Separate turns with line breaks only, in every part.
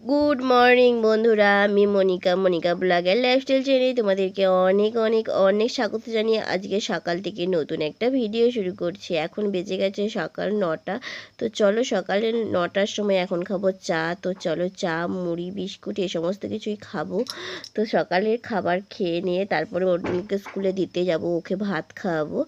Good morning বন্ধুরা। আমি মনিকা মনিকা ব্লগের লাইফস্টাইল চ্যানেলে তোমাদেরকে অনেক অনেক অনেক স্বাগত জানিয়ে আজকে সকাল থেকে নতুন একটা ভিডিও শুরু করছি। এখন বেজে গেছে সকাল নটা। তো চলো সকালে নটার সময় এখন খাব চা। তো চলো চা মুড়ি বিস্কুট এই সমস্ত কিছুই খাব। তো সকালের খাবার খেয়ে নিয়ে তারপরে অর্জুনকে স্কুলে দিতে যাব ওকে ভাত খাওয়াবো।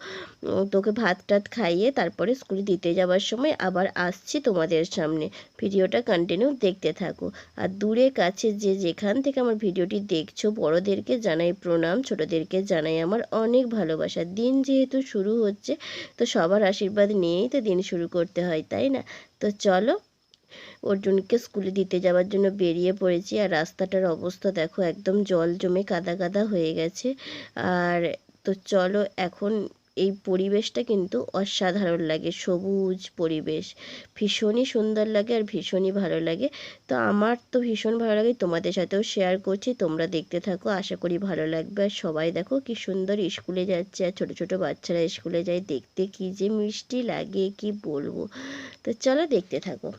উম, তো ওকে ভাত টাত খাইয়ে তারপরে স্কুলে দিতে যাওয়ার সময় আবার আসছি তোমাদের সামনে। ভিডিওটা কন্টিনিউ দেখতে থাকো। আর দূরে কাছে যে যেখান থেকে আমার ভিডিওটি দেখছ, বড়দেরকে জানাই প্রণাম, ছোটদেরকে জানাই আমার অনেক ভালোবাসা। দিন যেহেতু শুরু হচ্ছে, তো সবার আশীর্বাদ নিয়েই তো দিন শুরু করতে হয়, তাই না? তো চলো, অর্জুনকে স্কুলে দিতে যাওয়ার জন্য বেরিয়ে পড়েছি আর রাস্তাটার অবস্থা দেখো, একদম জল জমে কাদা কাদা হয়ে গেছে। আর তো চলো, এখন এই পরিবেশটা কিন্তু অসাধারণ লাগে। সবুজ পরিবেশ, ভীষণই সুন্দর লাগে আর ভীষণই ভালো লাগে। তো আমার তো ভীষণ ভালো লাগে, তোমাদের সাথেও শেয়ার করছি, তোমরা দেখতে থাকো, আশা করি ভালো লাগবে। আর সবাই দেখো কি সুন্দর স্কুলে যাচ্ছে, আর ছোটো ছোটো বাচ্চারা স্কুলে যায়, দেখতে কি যে মিষ্টি লাগে, কি বলব? তো চলো দেখতে থাকো।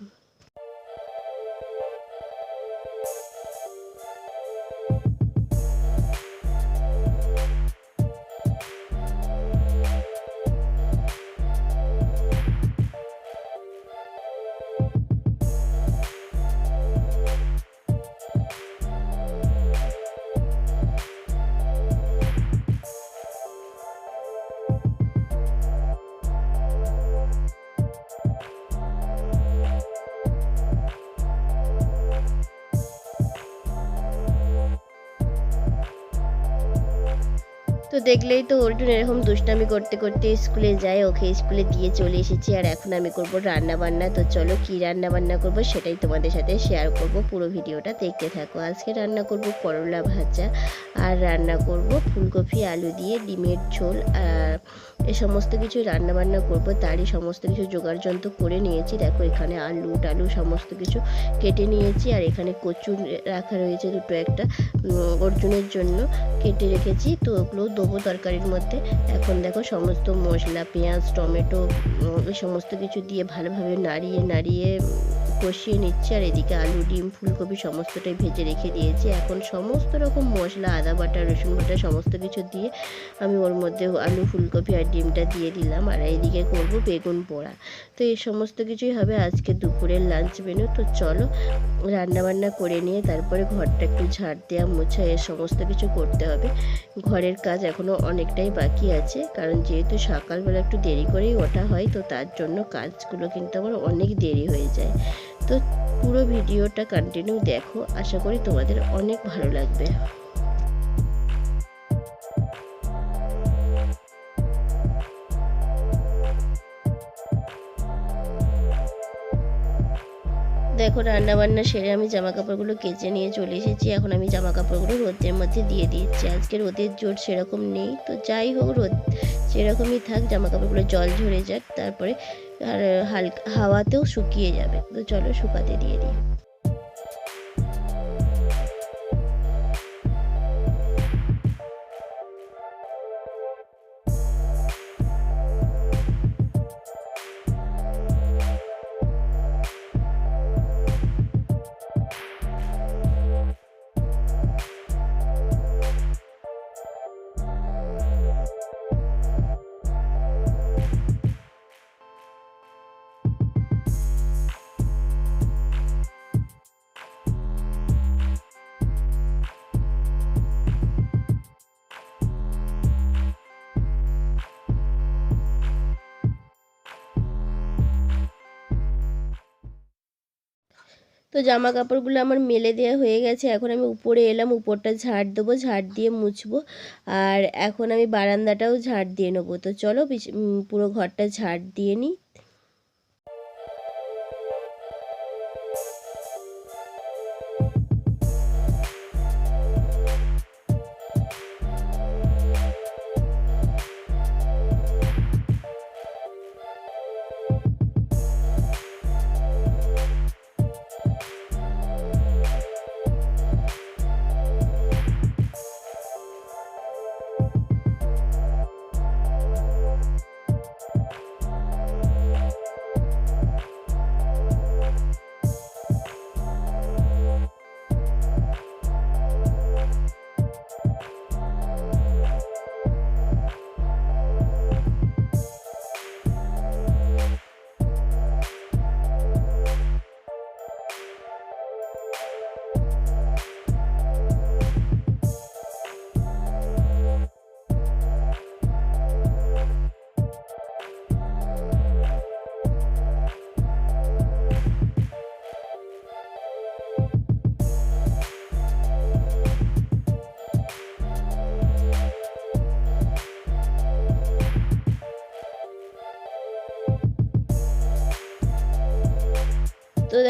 তো দেখলেই তো অর্জুন এরকম দুষ্টামি করতে করতে স্কুলে যায়, ওকে স্কুলে দিয়ে চলে এসেছি আর এখন আমি করব রান্না বান্না তো চলো কি রান্না বান্না করব সেটাই তোমাদের সাথে শেয়ার করব পুরো ভিডিওটা। দেখতে থাকো, আজকে রান্না করব করলা ভাজা আর রান্না করব ফুলকপি, আলু দিয়ে, ডিমের ঝোল আর এ সমস্ত কিছু রান্না বান্না করব, তারই সমস্ত কিছু জোগাড় যন্ত্র করে নিয়েছি। দেখো, এখানে আলু, টালু সমস্ত কিছু কেটে নিয়েছি, আর এখানে কচু রাখা রয়েছে দুটো একটা অর্জুনের জন্য কেটে রেখেছি। তো ওগুলো দেবো তরকারির মধ্যে। এখন দেখো, সমস্ত মশলা, পেঁয়াজ, টমেটো এই সমস্ত কিছু দিয়ে ভালোভাবে নাড়িয়ে নাড়িয়ে কষিয়ে নিচ্ছি। আর এদিকে আলু, ডিম, ফুলকপি সমস্তটাই ভেজে রেখে দিয়েছি। এখন সমস্ত রকম মশলা, আদা বাটা, রসুন বাটা সমস্ত কিছু দিয়ে আমি ওর মধ্যে আলু, ফুলকপি আর ডিমটা দিয়ে দিলাম আর এইদিকে করব বেগুন পোড়া। তো এই সমস্ত কিছুই হবে আজকে দুপুরের লাঞ্চ মেনু তো চলো রান্না বান্না করে নিয়ে তারপরে ঘরটা একটু ঝাড় দেওয়া মোছা এ সমস্ত কিছু করতে হবে। ঘরের কাজ এখনও অনেকটাই বাকি আছে, কারণ যেহেতু সকালবেলা একটু দেরি করেই ওঠা হয়, তো তার জন্য কাজগুলো কিন্তু আমার অনেক দেরি হয়ে যায়। তো পুরো ভিডিওটা কন্টিনিউ দেখো। আশা করি তোমাদের অনেক ভালো লাগবে। দেখো রান্না বান্না সেরে আমি জামা কাপড়গুলো কেচে নিয়ে চলে এসেছি। এখন আমি জামা কাপড়গুলো রোদের মধ্যে দিয়ে দিচ্ছি। আজকে রোদের জোর সেরকম নেই। তো যাই হোক, রোদ সেরকমই থাক জামা কাপড়গুলো জল ঝরে যাক, তারপরে আর হালকা হাওয়াতেও শুকিয়ে যাবে। তো চলো শুকাতে দিয়ে দিই। তো জামা কাপড়গুলো আমার মেলে দেওয়া হয়ে গেছে। এখন আমি উপরে এলাম, উপরটা ঝাড় দেবো, ঝাড় দিয়ে মুছবো। আর এখন আমি বারান্দাটাও ঝাড় দিয়ে নেব। তো চলো পুরো ঘরটা ঝাড় দিয়ে নিই।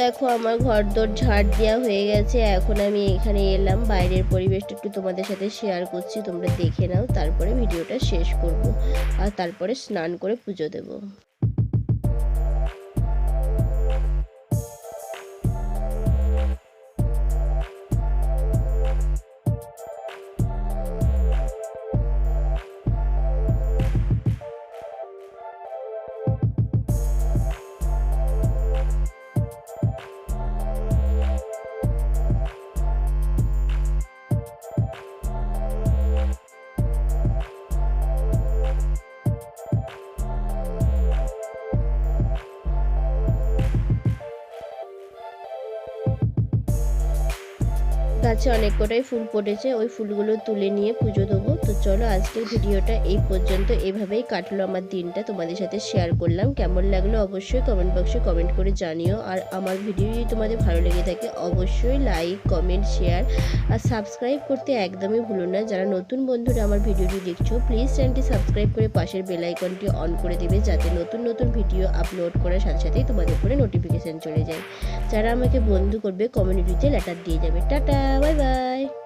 দেখো, আমার ঘর দোর ঝাড় দেওয়া হয়ে গেছে। এখন আমি এখানে এলাম। বাইরের পরিবেশটা একটু তোমাদের সাথে শেয়ার করছি। তোমরা দেখে নাও, তারপরে ভিডিওটা শেষ করব। আর তারপরে স্নান করে পুজো দেবো। গাছে অনেক কটাই ফুল ফুটেছে ওই ফুলগুলো তুলে নিয়ে পুজো দেবো। তো চলো আজকের ভিডিওটা এই পর্যন্ত। এভাবেই কাটলো আমার দিনটা, তোমাদের সাথে শেয়ার করলাম। কেমন লাগল অবশ্যই কমেন্ট বক্সে কমেন্ট করে জানিও। আর আমার ভিডিও যদি তোমাদের ভালো লেগে থাকে, অবশ্যই লাইক কমেন্ট শেয়ার আর সাবস্ক্রাইব করতে একদমই ভুলো না। যারা নতুন বন্ধুরা আমার ভিডিওটি দেখছ প্লিজ চ্যানেলটি সাবস্ক্রাইব করে পাশের বেল আইকনটি অন করে দেবে, যাতে নতুন নতুন ভিডিও আপলোড করার সাথে সাথেই তোমাদের ফোনে নোটিফিকেশান চলে যায়। যারা আমাকে বন্ধু করবে কমিউনিটিতে লেটার দিয়ে যাবে। টাটা! Bye bye.